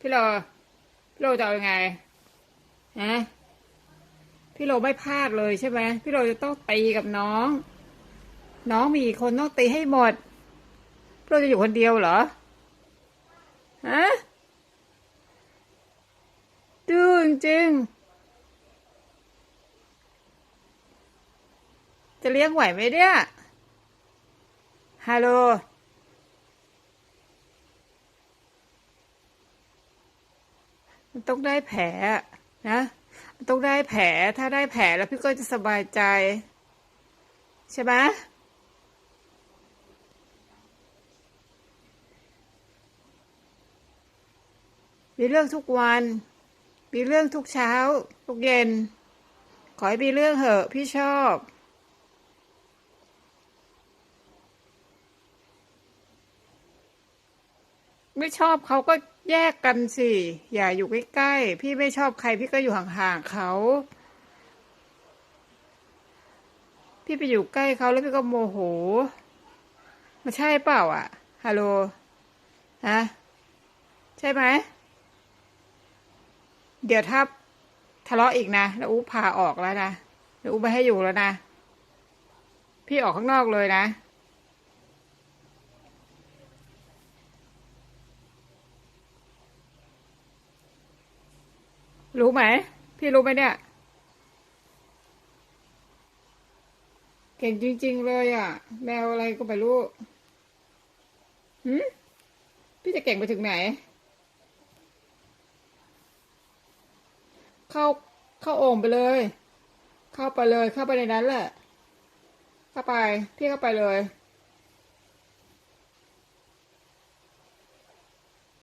พี่โลพี่โลจะเอายังไงฮะพี่โลไม่พลาดเลยใช่ไหมพี่โลจะต้องตีกับน้อง น้องมีอีกคนต้องตีให้หมดพี่โลจะอยู่คนเดียวเหรอฮะดื้อจริงจะเลี้ยงไหวไหมเนี่ยฮัลโหล มันต้องได้แผลนะมันต้องได้แผลถ้าได้แผลแล้วพี่ก็จะสบายใจ ใช่ไหมมีเรื่องทุกวัน มีเรื่องทุกเช้า ทุกเย็น ขอให้มีเรื่องเหอะ พี่ชอบ ไม่ชอบเขาก็แยกกันสิ อย่าอยู่ใกล้ๆ พี่ไม่ชอบใครพี่ก็อยู่ห่างๆเขา พี่ไปอยู่ใกล้เขาแล้วพี่ก็โมโหมันใช่เปล่าอะ ฮัลโหล ฮะ ใช่ไหม เดี๋ยวถ้าทะเลาะอีกนะ แล้วอู้พาออกแล้วนะเดี๋ยวอู้ไม่ให้อยู่แล้วนะ พี่ออกข้างนอกเลยนะ รู้ไหม พี่รู้ไหมเนี่ย เก่งจริง ๆ เลยอะ แมวอะไรก็ไม่รู้หืมพี่จะเก่งไปถึงไหน เข้าเข้าโอ่งไปเลย เข้าไปเลย เข้าไปในนั้นแหละ เข้าไป พี่เข้าไปเลย